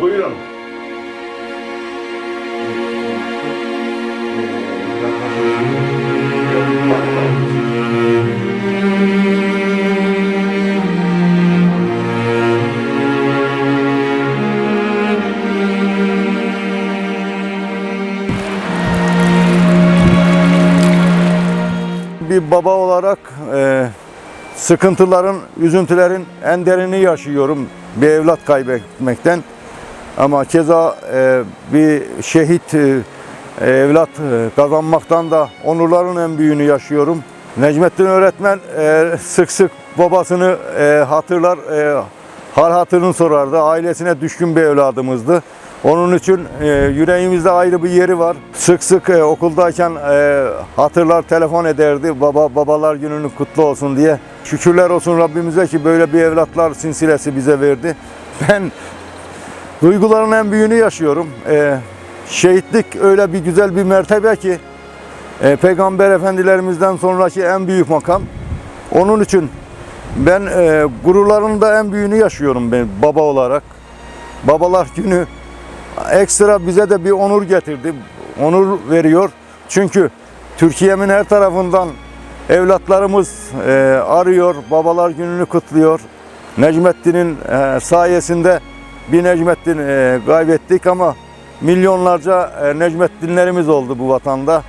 Buyurun. Bir baba olarak e, sıkıntıların, üzüntülerin en derini yaşıyorum bir evlat kaybetmekten. Ama keza e, bir şehit e, evlat e, kazanmaktan da onurların en büyüğünü yaşıyorum. Necmettin öğretmen e, sık sık babasını e, hatırlar, e, hal hatırını sorardı. Ailesine düşkün bir evladımızdı. Onun için e, yüreğimizde ayrı bir yeri var. Sık sık e, okuldayken e, hatırlar, telefon ederdi. Baba babalar gününün kutlu olsun diye. Şükürler olsun Rabbimize ki böyle bir evlatlar silsilesi bize verdi. Ben duyguların en büyüğünü yaşıyorum. E, şehitlik öyle bir güzel bir mertebe ki e, Peygamber efendilerimizden sonraki en büyük makam. Onun için ben e, gururların da en büyüğünü yaşıyorum ben baba olarak. Babalar günü ekstra bize de bir onur getirdi. Onur veriyor. Çünkü Türkiye'min her tarafından evlatlarımız e, arıyor, babalar gününü kutluyor. Necmettin'in e, sayesinde bir Necmettin e, kaybettik ama milyonlarca e, Necmettinlerimiz oldu bu vatanda.